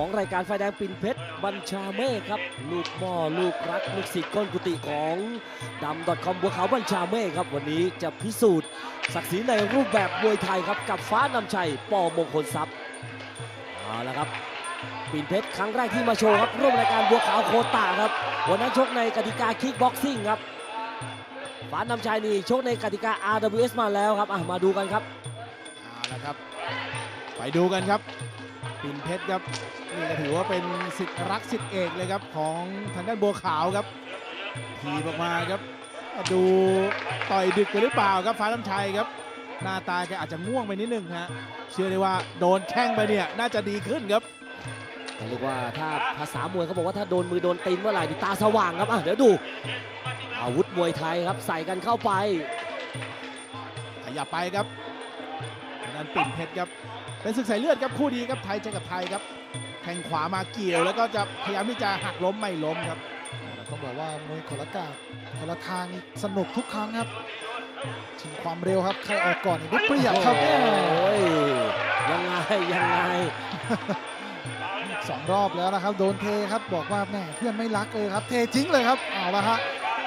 ของรายการไฟแดงปิ่นเพชรบัญชาเมฆครับ ลูกหม้อลูกรักลูกศิษย์ก้นกุฏิของดำ .com บัวขาวบัญชาเมฆครับ วันนี้จะพิสูจน์ศักดิ์ศรีในรูปแบบมวยไทยครับกับฟ้านำชัยปอมงคลทรัพย์เอาละครับปิ่นเพชรครั้งแรกที่มาโชว์ครับร่วมรายการบัวขาวโคตาครับวันนั้นชกในกติกาคิกบ็อกซิ่งครับฟ้านำชัยนี่ชกในกติกา RWS มาแล้วครับมาดูกันครับเอาละครับ ไปดูกันครับ ปิ่นเพชรครับนี่ก็ถือว่าเป็นสิทธิ์รักสิทธิ์เอกเลยครับของทางด้านบัวขาวครับทีบออกมาครับ ดูต่อยดึกไปหรือเปล่าครับฟ้าน้ำชัยครับ หน้าตาแกอาจจะง่วงไปนิดนึงฮะเชื่อได้ว่าโดนแข้งไปเนี่ยน่าจะดีขึ้นครับเรียกว่าถ้าภาษามวยเขาบอกว่าถ้าโดนมือโดนตีนเมื่อไหร่นี่ตาสว่างครับอะเดี๋ยวดูอาวุธมวยไทยครับใส่กันเข้าไปขยับไปครับทางด้านปิ่นเพชรครับ เป็นศึกสายเลือดครับคู่ดีครับไทยเจอกับไทยครับแข้งขวามาเกี่ยว แล้วก็จะพยายามที่จะหักล้มไม่ล้มครับต้องบอกว่ามวยคนละกาคนละทางนี่สนุกทุกครั้งครับชิงความเร็วครับใครออกก่อนนี่ได้เปรียบครับโอ้ยยังไงยังไงสองรอบแล้วนะครับ โดนเทครับบอกว่าแม่เพื่อนไม่รักเลยครับ เททิ้งเลยครับเอาละฮะ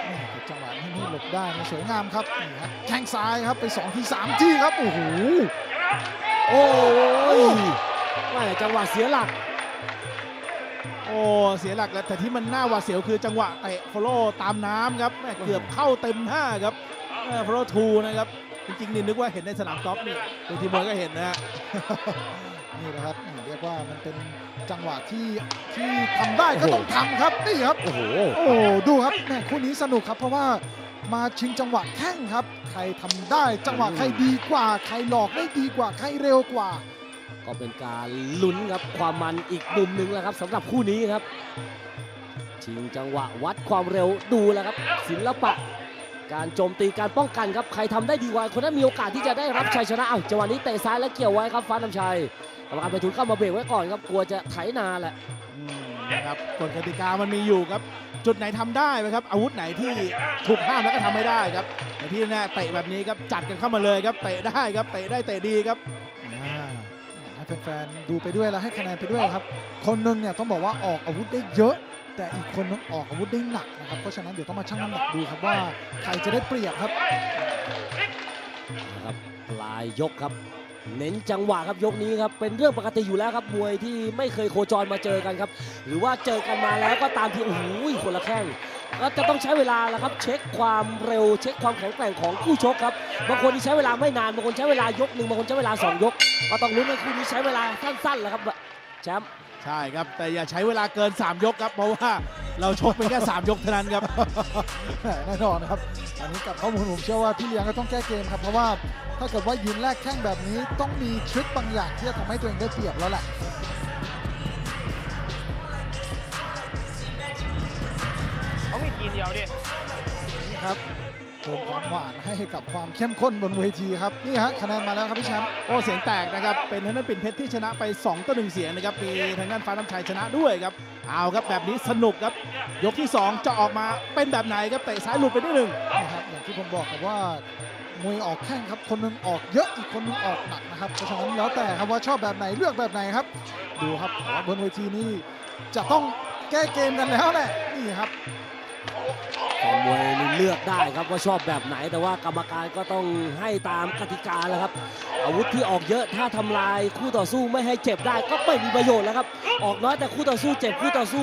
แม่แต่จังหวะนี้นี่หลบได้นี่สวยงามครับนี่ฮะแข้งซ้ายครับไปสองที่สามที่ครับโอ้โห โอ้ยแม่จังหวะเสียหลัก โอ้เสียหลักแล้วแต่ที่มันน่าหวาดเสียวคือจังหวะเตะโฟโลตามน้ำครับแม่เกือบเข้าเต็มห้าครับโฟโลทูนะครับ จริงๆนี่นึกว่าเห็นในสนามกอล์ฟนี่เวทีมวยก็เห็นนะฮะนี่แหละครับเรียกว่ามันเป็นจังหวะที่ที่ทำได้ก็ต้องทำครับนี่ครับโอ้โหโอ้ดูครับแม่คู่นี้สนุกครับเพราะว่ามาชิงจังหวะแข้งครับ ใครทำได้ จังหวะใครดีกว่า ใครหลอกได้ดีกว่า ใครเร็วกว่า ก็เป็นการลุ้นครับความมันอีกมุมหนึ่งแล้วครับสำหรับคู่นี้ครับชิงจังหวะวัดความเร็วดูแล้วครับ ศิลปะ การโจมตีการป้องกันครับใครทำได้ดีกว่าคนนั้นมีโอกาสที่จะได้รับชัยชนะอ้าวจังหวะนี้เตะซ้ายแล้วเกี่ยวไว้ครับฟ้าน้ำชัยกรรมการไปทุนเข้ามาเบรกไว้ก่อนครับกลัวจะไถนาแหละ นะครับกฎกติกามันมีอยู่ครับ จุดไหนทำได้ไหมครับ อาวุธไหนที่ถูกห้ามแล้วก็ทำไม่ได้ครับแต่ที่แน่เตะแบบนี้ครับจัดกันเข้ามาเลยครับเตะได้ครับเตะได้เตะดีครับอ่าให้แฟนๆดูไปด้วยแล้วให้คะแนนไปด้วยครับ คนหนึงเนี่ยต้องบอกว่าออกอาวุธได้เยอะ แต่อีกคนนึงออกอาวุธได้หนักนะครับเพราะฉะนั้นเดี๋ยวต้องมาชั่งน้ำหนักดูครับว่าใครจะได้เปรียบครับนะครับปลายยกครับ เน้นจังหวะครับยกนี้ครับเป็นเรื่องปกติอยู่แล้วครับมวยที่ไม่เคยโคจรมาเจอกันครับ หรือว่าเจอกันมาแล้วก็ตามที่โอ้โหคนละแข้งก็จะต้องใช้เวลาแล้วครับ เช็คความเร็ว เช็คความแข็งแกร่งของคู่ชกครับบางคนที่ใช้เวลาไม่นานบางคนใช้เวลายกหนึ่งบางคนใช้เวลาสองยก ก็ต้องลุ้นในคู่นี้ใช้เวลาสั้นๆแหละครับแชมป์ใช่ครับ แต่อย่าใช้เวลาเกิน 3 ยกครับ เพราะว่าเราชกไปแค่ 3 ยกเท่านั้นครับแน่นอนครับ อันนี้กับข้อมูลผมเชื่อว่าพี่เลี้ยงก็ต้องแก้เกมครับ เพราะว่า ถ้าเกิดว่ายืนแรกแข้งแบบนี้ต้องมีทริคบางอย่างที่จะทำให้ตัวเองได้เปรียบแล้วแหละเขามีกินเดียวดินี่ครับเพิ่มความหวานให้กับความเข้มข้นบนเวทีครับนี่ฮะคะแนนมาแล้วครับพี่แชมป์โอ้เสียงแตกนะครับ เป็นทางด้านปิ่นเพชรที่ชนะไป 2ต่อ1เสียงนะครับมีทางด้านฟ้าน้ำชัยชนะด้วยครับเอาครับแบบนี้สนุกครับ ยกที่ 2 จะออกมาเป็นแบบไหนครับเตะซ้ายหลุดไปนิดหนึ่งนะครับอย่างที่ผมบอกครับว่า มวยออกแข้งครับ คนหนึงออกเยอะอีกคนหนึงออกหนักนะครับเพราะฉะนั้นแล้วแต่ครับว่าชอบแบบไหนเลือกแบบไหนครับ ดูครับแต่ว่าบนเวทีนี้จะต้องแก้เกมกันแล้วแหละนี่ครับแฟนมวยนี่เลือกได้ครับว่าชอบแบบไหน แต่ว่ากรรมการก็ต้องให้ตามกติกาแล้วครับ อาวุธที่ออกเยอะถ้าทำลายคู่ต่อสู้ไม่ให้เจ็บได้ก็ไม่มีประโยชน์แล้วครับ ออกน้อยแต่คู่ต่อสู้เจ็บคู่ต่อสู้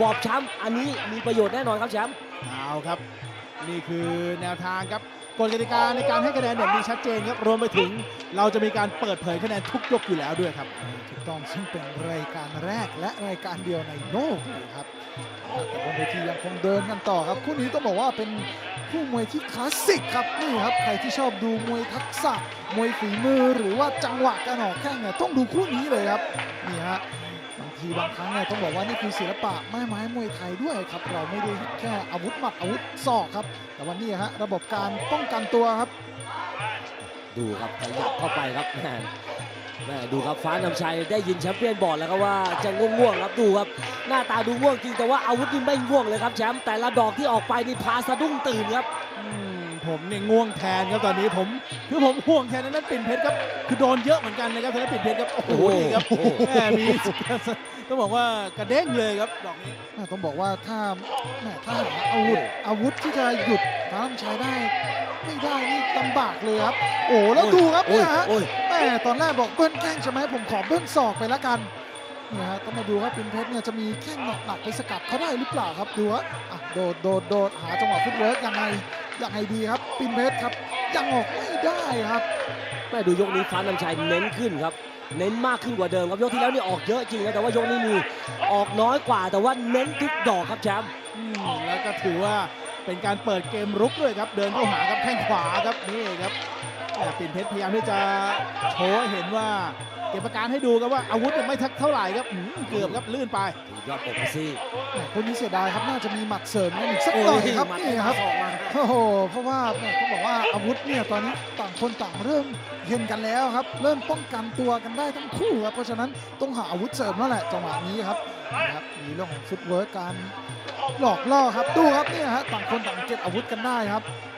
บอบช้ำอันนี้มีประโยชน์แน่นอนครับแชมป์เอาครับ นี่คือแนวทางครับ กฎกติกาในการให้คะแนนเนี่ยมีชัดเจนครับรวมไปถึงเราจะมีการเปิดเผยคะแนนทุกยกอยู่แล้วด้วยครับ ถูกต้องซึ่งเป็นรายการแรกและรายการเดียวในโลกเลยครับแต่บนเวทียังคงเดินกันต่อครับคู่นี้ต้องบอกว่าเป็นคู่มวยที่คลาสสิกครับนี่ครับใครที่ชอบดูมวยทักษะมวยฝีมือหรือว่าจังหวะการออกแข้งเนี่ยต้องดูคู่นี้เลยครับนี่ฮะ ทีบางครั้งเนี่ยต้องบอกว่านี่คือศิลปะไม้ไม้มวยไทยด้วยครับ เราไม่ได้แค่อาวุธหมัดอาวุธศอกครับ แต่วันนี้ฮะระบบการป้องกันตัวครับ ดูครับขยับเข้าไปครับแม่แม่ดูครับฟ้านำชัยได้ยินแชมเปี้ยนบอกแล้วครับว่าจะง่วงๆครับดูครับ หน้าตาดูง่วงจริงแต่ว่าอาวุธนี่ไม่ง่วงเลยครับแชมป์แต่ละดอกที่ออกไปนี่พาสะดุ้งตื่นครับ ผมเนี่ยง่วงแทนครับตอนนี้ผมคือผมห่วงแทนทางด้านปิ่นเพชรครับคือโดนเยอะเหมือนกันนะครับทางด้านปิ่นเพชรครับโอ้โหโอ้โหนี่ครับโอ้โหแหมมีต้องบอกว่ากระเด้งเลยครับดอกนี้แม่ต้องบอกว่าถ้าแม่ถ้าหาอาวุธอาวุธที่จะหยุดฟ้าลำชัยได้ไม่ได้นี่ลำบากเลยครับ โอ้แล้วดูครับโอ้เนี่ยยฮะโอ้ยแม่ตอนแรกบอกเบิ้ลแข้งใช่ไหมผมขอเบิ้ลศอกไปแล้วกันเนี่ยฮะต้องมาดูครับปินเพชรเนี่ยจะมีแข้งหนักๆไปสกัดเขาได้หรือเปล่าครับดูฮะอะโดดโดดโดดหาจังหวะฟุตเวิร์กยังไง ยังไงดีครับ ปินเพชรครับ ยังออกไม่ได้ครับแม่ดูยกนี้ฟ้านำชัยเน้นขึ้นครับ เน้นมากขึ้นกว่าเดิมครับยกที่แล้วนี่ออกเยอะจริงนะแต่ว่ายกนี้มีออกน้อยกว่า แต่ว่าเน้นทุกดอกครับแชมป์อืมแล้วก็ถือว่าเป็นการเปิดเกมรุกด้วยครับ เดินเข้าหาครับแข้งขวาครับนี่ครับแต่ปิ่นเพชรพยายามที่จะโชว์ให้เห็นว่า เก็บอาการให้ดูครับว่าอาวุธยังไม่ทักเท่าไหร่ครับอืมเกือบครับลื่นไปยอดปกไปซี่แหม่คนนี้เสียดายครับน่าจะมีหมัดเสริมกันอีกสักหน่อยครับมัดนี่ครับออกมาโอ้โหเพราะว่าแม่ต้องบอกว่าอาวุธเนี่ยตอนนี้ต่างคนต่างเริ่มเห็นกันแล้วครับ เริ่มป้องกันตัวกันได้ทั้งคู่ครับเพราะฉะนั้นต้องหาอาวุธเสริมแล้วแหละจังหวะนี้ครับนะครับมีเรื่องของฟุตเวิร์กการหลอกล่อครับดูครับเนี่ยฮะต่างคนต่างเก็บอาวุธกันได้ครับ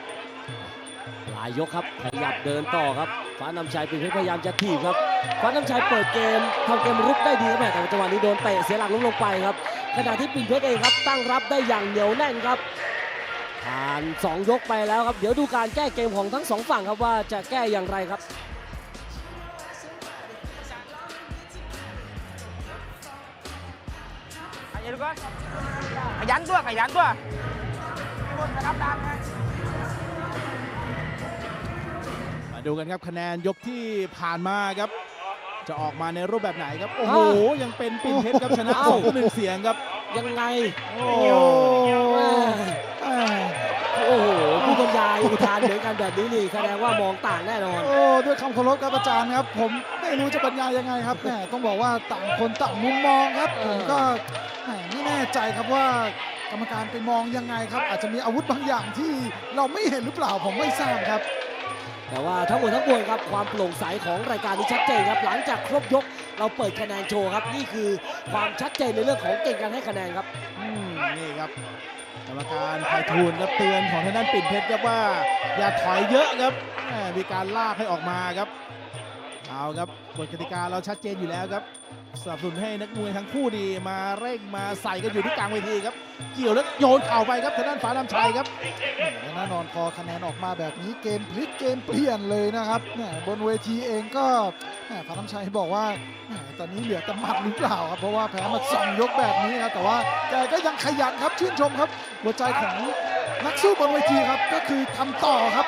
หลายยกครับขยับเดินต่อครับฟ้านำชัยป็นเพชรพยายามจะถีบครับฟ้านำชัยเปิดเกมทำเกมรุกได้ดีครับแม่แต่จังหวะนี้โดนเตะเสียหลักล้มลงไปครับขณะที่ปิ่นเพชรเองครับตั้งรับได้อย่างเหนียวแน่นครับผ่านสองยกไปแล้วครับ เดี๋ยวดูการแก้เกมของทั้งสองฝั่งครับว่าจะแก้อย่างไรครับขยันด้วยขยันด้วยขยันด้วยบนกระดับดังไง ดูกันครับคะแนนยกที่ผ่านมาครับ จะออกมาในรูปแบบไหนครับ โอ้โห ยังเป็นปิ่นเพชรครับชนะอ้าวสองหนึ่งเสียงครับ ยังไง โอ้โอ้แม่โอ้โหผู้บรรยายอุทานเหมือนกันแบบนี้นี่แสดงว่ามองต่างแน่นอน โอ้ด้วยคำเคารพครับอาจารย์ครับ ผมไม่รู้จะบรรยายยังไงครับแหมต้องบอกว่าต่างคนต่างมุมมองครับผมก็แหมไม่แน่ใจครับว่ากรรมการไปมองยังไงครับ อาจจะมีอาวุธบางอย่างที่เราไม่เห็นหรือเปล่าผมไม่ทราบครับ แต่ว่าทั้งหมดทั้งมวลครับความโปร่งใสของรายการนี้ชัดเจนครับ หลังจากครบยกเราเปิดคะแนนโชว์ครับ นี่คือความชัดเจนในเรื่องของเก่งการให้คะแนนครับ อืมนี่ครับกรรมการไพฑูรย์ครับเตือนของทางด้านปิ่นเพชรครับว่า อย่าถอยเยอะครับแหมมีการลากให้ออกมาครับเอาครับกฎกติกาเราชัดเจนอยู่แล้วครับ สนับสนุนให้นักมวยทั้งคู่ดีมาเร่งมาใส่กันอยู่ที่กลางเวทีครับ เกี่ยวแล้วโยนเข่าไปครับทางด้านฟ้าลำชัยครับแน่นอนพอคะแนนออกมาแบบนี้เกมพลิกเกมเปลี่ยนเลยนะครับบนเวทีเองก็แหมพันน้ำชัยบอกว่าตอนนี้เหลือแต่หมัดหรือเปล่าครับเพราะว่าแพ้มาสองยกแบบนี้ครับแต่ว่าแกก็ยังขยันครับชื่นชมครับ หัวใจของนักสู้บนเวทีครับก็คือทำต่อครับ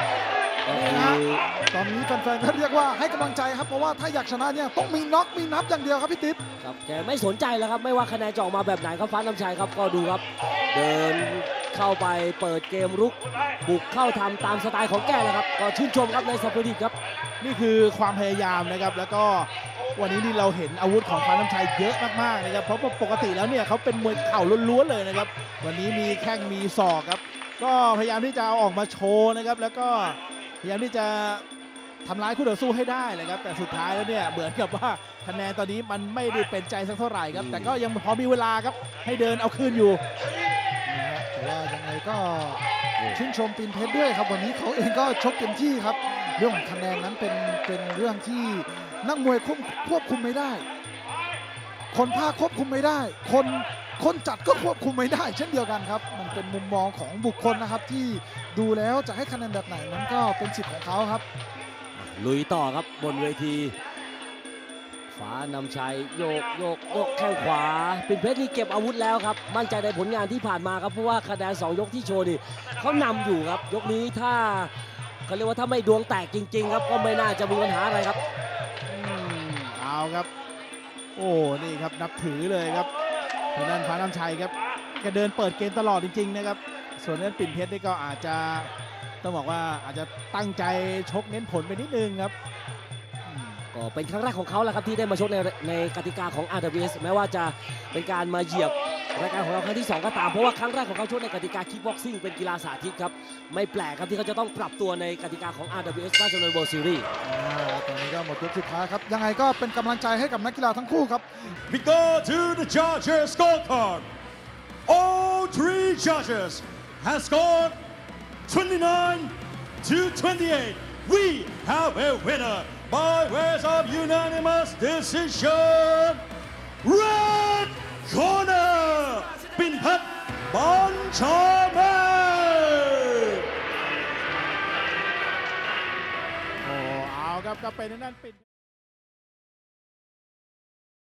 ตอนนี้แฟนๆก็เรียกว่าให้กำลังใจครับ เพราะว่าถ้าอยากชนะเนี่ยต้องมีน็อกมีนับอย่างเดียวครับพี่ติ๊บครับแกไม่สนใจแล้วครับ ไม่ว่าคะแนนจะออกมาแบบไหนครับฟ้าน้ำชัยครับก็ดูครับ เดินเข้าไปเปิดเกมรุกบุกเข้าทำตามสไตล์ของแกแหละครับ ก็ชื่นชมครับในสปิริตครับ นี่คือความพยายามนะครับ แล้วก็วันนี้นี่เราเห็นอาวุธของฟ้าน้ำชัยเยอะมากๆนะครับ เพราะปกติแล้วเนี่ยเขาเป็นมวยเข่าล้วนๆเลยนะครับ วันนี้มีแข้งมีศอกครับ ก็พยายามที่จะเอาออกมาโชว์นะครับ แล้วก็ พยายามที่จะทำร้ายคู่ต่อสู้ให้ได้เลยครับแต่สุดท้ายแล้วเนี่ยเหมือนกับว่าคะแนนตอนนี้มันไม่ได้เป็นใจสักเท่าไหร่ครับ แต่ก็ยังพอมีเวลาครับให้เดินเอาคืนอยู่นะฮะแต่ว่ายังไงก็ชื่นชมปินเพชรด้วยครับวันนี้เขาเองก็ชกเต็มที่ครับ เรื่องของคะแนนนั้นเป็นเป็นเรื่องที่นักมวยควบควบคุมไม่ได้ คนภาคควบคุมไม่ได้ คน คนจัดก็ควบคุมไม่ได้เช่นเดียวกันครับ มันเป็นมุมมองของบุคคลนะครับ ที่ดูแล้วจะให้คะแนนแบบไหนนั้นก็เป็นสิทธิ์ของเขาครับ ลุยต่อครับบนเวที ฟ้านำชัยโยกโยกโยกแข้งขวาปิ่นเพชรนี่เก็บอาวุธแล้วครับ มั่นใจในผลงานที่ผ่านมาครับ เพราะว่าคะแนน2ยกที่โชว์นี่เขานำอยู่ครับ ยกนี้ถ้าเขาเรียกว่าถ้าไม่ดวงแตกจริง ๆ ครับก็ไม่น่าจะมีปัญหาอะไรครับอืมเอาครับ โอ้ นี่ครับนับถือเลยครับ ทางด้านฟ้าน้ำชัยครับแกเดินเปิดเกมตลอดจริงๆนะครับ ส่วนด้านปิ่นเพชรนี่ก็อาจจะต้องบอกว่าอาจจะตั้งใจชกเน้นผลไปนิดนึงครับ ก็เป็นครั้งแรกของเขาแหละครับที่ได้มาชกในในกติกาของ RWS แม้ว่าจะเป็นการมาเหยียบ รายการของเราครั้งที่ 2 ก็ตาม เพราะว่าครั้งแรกของเขาชกในกติกาคิกบ็อกซิ่งเป็นกีฬาสาธิตครับ ไม่แปลกครับที่เขาจะต้องปรับตัวในกติกาของ RWS National World Series อ่าตอนนี้ก็หมดยกสุดท้ายครับ ยังไงก็เป็นกำลังใจให้กับนักกีฬาทั้งคู่ครับ We go to the judges' scorecard. All three judges have scored 29 to 28. We have a winner by ways of unanimous decision. Red เพชรบอลชอเมโอ้เอาครับก็เป็นนั่นปิด